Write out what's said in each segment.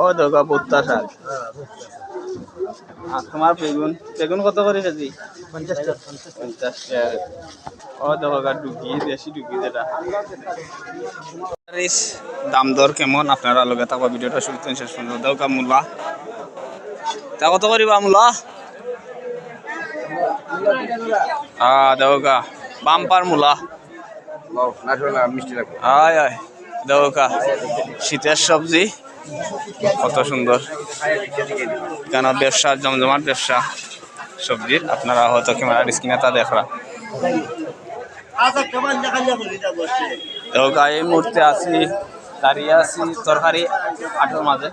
ও দোকা বত্তা শাক আর তোমার বেগুন বেগুন কত করে কেজি? পঞ্চাশ টাকা। পঞ্চাশ পঞ্চাশ টাকা। ও দেখো ডুগি দেশি ডুগি যেটা। দাম দর কেমন? আপনারা লগে থাকবা ভিডিওটা শুরু থেকে শেষ পর্যন্ত মূলা। তা কত করিবা মূলা? কা বাম্পার মূলা। মিষ্টি লাগবে। আয় আয় দাও শীতের সবজি। কত সুন্দর। কেন ব্যবসা, জমজমাট ব্যবসা সবজির আপনারা হয়তো ক্যামেরার স্ক্রিনে তা দেখরা। তো এই মুহূর্তে আছি, দাঁড়িয়ে আছি তরকারি আটোর মাঝে।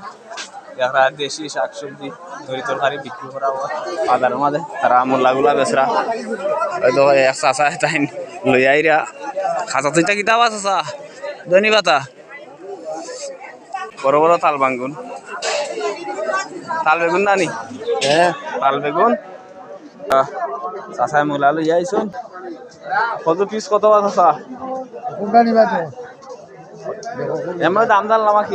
দেখা দেশি শাক সবজি ধরি তরকারি বিক্রি করা বাজারের মাঝে। তারা মোল্লাগুলা বেচরা। হয়তো চাষা তাই লই খাঁচা তুইটা কিতাব আছে? চা ধনী পাতা বড় বড় তাল বাঙ্গুন। তাল বেগুন নানি? হ্যাঁ। তাল বেগুন। চাষায় মূলা লই আইসুন। কত পিস কত আছে চা? কোনটা নিবা এমন দাম দাল নামা কি?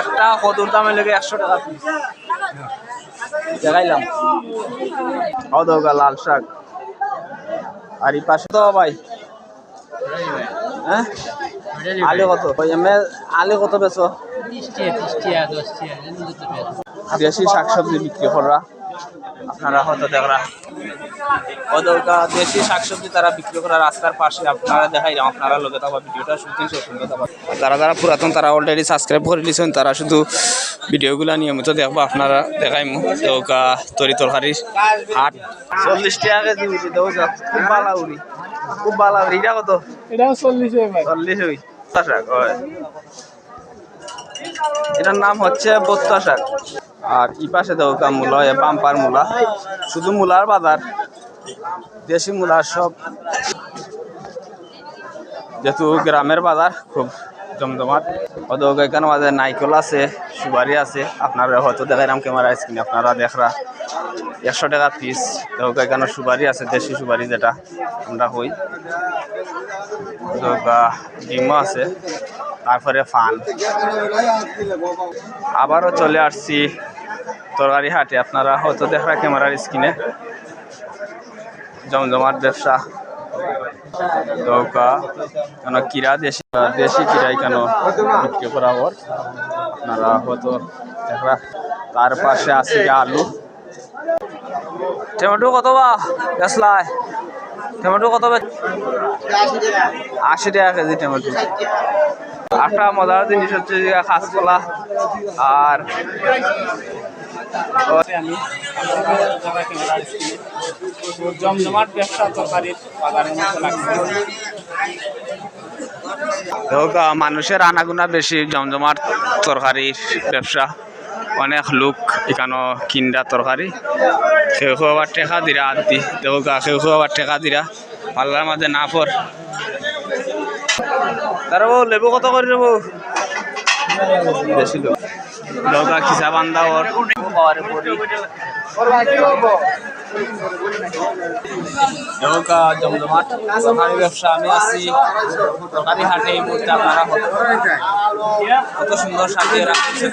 একটা কদুর দামে লেগে একশো টাকা পিস। দেখাইলাম। ও দৌগা লাল শাক। আর এই পাশে তো ভাই। হ্যাঁ? আলু কত? ওই আলু কত বেচো দেশি শাকসবজি বিক্রি করা আপনারা হয়তো দেখরা। ওদেরকা দেশি শাকসবজি তারা বিক্রি করা রাস্তার পাশে আপনারা দেখাই আপনারা লোকে থাকা ভিডিওটা শুটিং শেষ যারা যারা পুরাতন তারা অলরেডি সাবস্ক্রাইব করে দিয়েছেন তারা শুধু ভিডিওগুলো নিয়মিত দেখব আপনারা দেখাইমু। দৌকা তরি তরকারি হাট। চল্লিশ টাকা কেজি খুব ভালো উড়ি। খুব ভালো এটা কত? এটা চল্লিশ চল্লিশ ওই শাক হয়। এটার নাম হচ্ছে বত্তা শাক আর ই পাশে দৌকা মূলা বাম্পার মূলা। শুধু মূলার বাজার দেশি মূলার সব। যেহেতু গ্রামের বাজার খুব জমজমাট। ওদের এখানে মাঝে নাইকল আছে, সুপারি আছে। আপনারা হয়তো দেখাইলাম ক্যামেরা স্ক্রিনে আপনারা দেখরা। একশো টাকা পিস তো এখানে সুপারি আছে, দেশি সুপারি যেটা আমরা হই ডিমও আছে, তারপরে ফান। আবারও চলে আসছি তরকারি হাটে। আপনারা হয়তো দেখরা ক্যামেরার স্ক্রিনে জমজমাট ব্যবসা। দৌকা, কেন কিরা দেশি দেশি কিরাই কেন বিক্রি করা হর আপনারা হয়তো তার পাশে আছে আলু। টমেটো কত বা? বেসলায় টমেটো কত আশি টাকা কেজি টমেটো। একটা মজার জিনিস হচ্ছে কাঁচকলা আর আমি জমজমাট ব্যবসা তরকারির বাজারের মতো লাগছে। মানুষের আনাগুনা বেশি জমজমাট তরকারির ব্যবসা। অনেক লোক এখানো কিনডা তরকারি। কেউ কেউ আবার টেকা দিরা আদি দেখো গা কেউ কেউ আবার টেকা দিরা। পাল্লার মাঝে না পর। তারা বউ লেবু কত করে দেবো বেশি লোক। খিসা বান্ধা ওর। পাওয়ারে পড়ি জমজমাট কত সুন্দর সাজিয়ে রাখছে